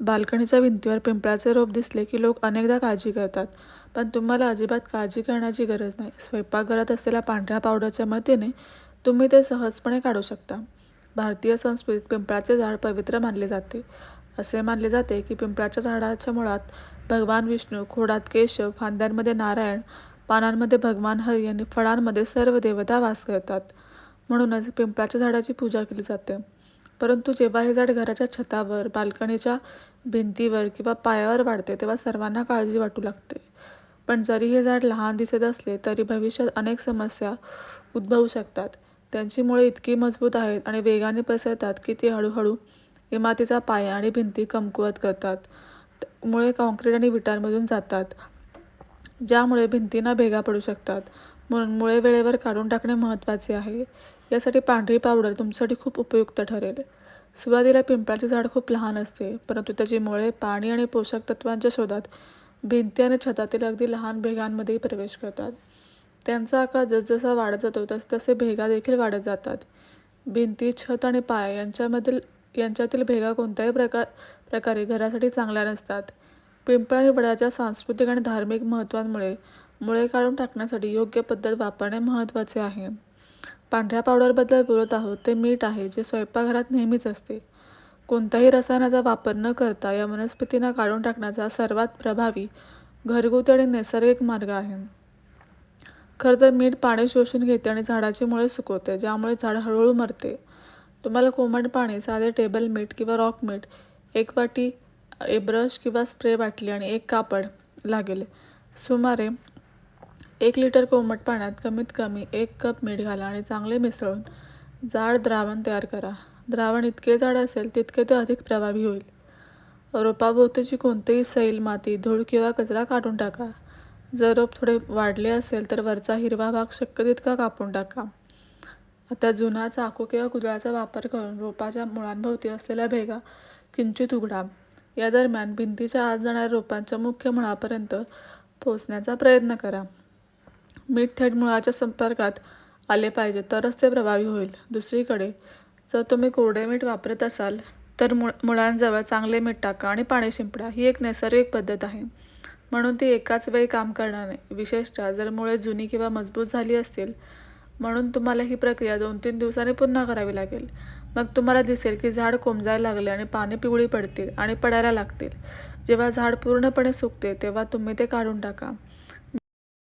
बाल्कनीच्या भिंतीवर पिंपळाचे रोप दिसले की लोक अनेकदा काळजी करतात. पण तुम्हाला अजिबात काळजी करण्याची गरज नाही. स्वयंपाकघरात असलेल्या पांढऱ्या पावडरच्या मदतीने तुम्ही ते सहजपणे काढू शकता. भारतीय संस्कृतीत पिंपळाचे झाड पवित्र मानले जाते. असे मानले जाते की पिंपळाच्या झाडाच्या मुळात भगवान विष्णू खोडात केशव फांद्यांमध्ये नारायण पानांमध्ये भगवान हरी आणि फळांमध्ये सर्व देवता वास करतात. म्हणूनच पिंपळाच्या झाडाची पूजा केली जाते. परंतु जेव्हा हे झाड घराच्या छतावर बाल्कनीच्या भिंतीवर किंवा पायावर वाढते तेव्हा सर्वांना काळजी वाटू लागते. पण जरी हे झाड लहान दिसत असले तरी भविष्यात अनेक समस्या उद्भवू शकतात. त्यांची मुळे इतकी मजबूत आहेत आणि वेगाने पसरतात की ती हळूहळू इमारतीचा पाया आणि भिंती कमकुवत करतात. मुळे काँक्रीट आणि विटांमधून जातात ज्यामुळे भिंतींना भेगा पडू शकतात. म्हणून मुळे वेळेवर काढून टाकणे महत्त्वाचे आहे. यासाठी पांढरी पावडर तुमच्यासाठी खूप उपयुक्त ठरेल. सुरुवातीला पिंपळाचे झाड खूप लहान असते परंतु त्याची मुळे पाणी आणि पोषक तत्वांच्या शोधात भिंती आणि छतातील अगदी लहान भेगांमध्येही प्रवेश करतात. त्यांचा आकार जसजसा वाढत जातो तस तसे भेगा देखील वाढत जातात. भिंती छत आणि पाय यांच्यामधील यांच्यातील भेगा कोणत्याही प्रकार प्रकारे घरासाठी चांगल्या नसतात. पिंपळ आणि वडाच्या सांस्कृतिक आणि धार्मिक महत्त्वांमुळे मुळे काढून टाकण्यासाठी योग्य पद्धत वापरणे महत्त्वाचे आहे. पांढऱ्या पावडरबद्दल बोलत आहोत ते मीठ आहे जे स्वयंपाकघरात नेहमीच असते. कोणत्याही रसायनाचा वापर न करता या वनस्पतींना काढून टाकण्याचा सर्वात प्रभावी घरगुती आणि नैसर्गिक मार्ग आहे. खरं तर मीठ पाणी शोषून घेते आणि झाडाची मुळे सुकवते ज्यामुळे झाड हळूहळू मरते. तुम्हाला कोमट पाणी साधे टेबल मीठ किंवा रॉक मीठ एक वाटी ए ब्रश किंवा स्प्रे बाटली आणि एक कापड लागेल. सुमारे एक लिटर कोमट पाण्यात कमीत कमी एक कप मीठ घाला आणि चांगले मिसळून जाड द्रावण तयार करा. द्रावण इतके जाड असेल तितके ते अधिक प्रभावी होईल. रोपाभोवतीची कोणतीही सैल माती धूळ किंवा कचरा काढून टाका. जर रोप थोडे वाढले असेल तर वरचा हिरवा भाग शक्य तितका कापून टाका. आता जुना चाकू किंवा कुदळाचा वापर करून रोपाच्या मुळांभोवती असलेल्या भेगा किंचित उघडा. या दरम्यान भिंतीच्या आत जाणाऱ्या रोपांच्या मुख्य मुळापर्यंत पोचण्याचा प्रयत्न करा. मीठ थेट मुळाच्या संपर्कात आले पाहिजे तरच ते प्रभावी होईल. दुसरीकडे जर तुम्ही कोरडे मीठ वापरत असाल तर मुळ मुळांजवळ चांगले मीठ टाका आणि पाणी शिंपडा. ही एक नैसर्गिक पद्धत आहे. म्हणून ती एकाच वेळी काम करणार नाही. विशेषतः जर मुळे जुनी किंवा मजबूत झाली असतील म्हणून तुम्हाला ही प्रक्रिया दोन तीन दिवसांनी पुन्हा करावी लागेल. मग तुम्हाला दिसेल की झाड कोमजायला लागले आणि पाने पिवळी पडतील आणि पडायला लागतील. जेव्हा झाड पूर्णपणे सुकते तेव्हा तुम्ही ते काढून टाका.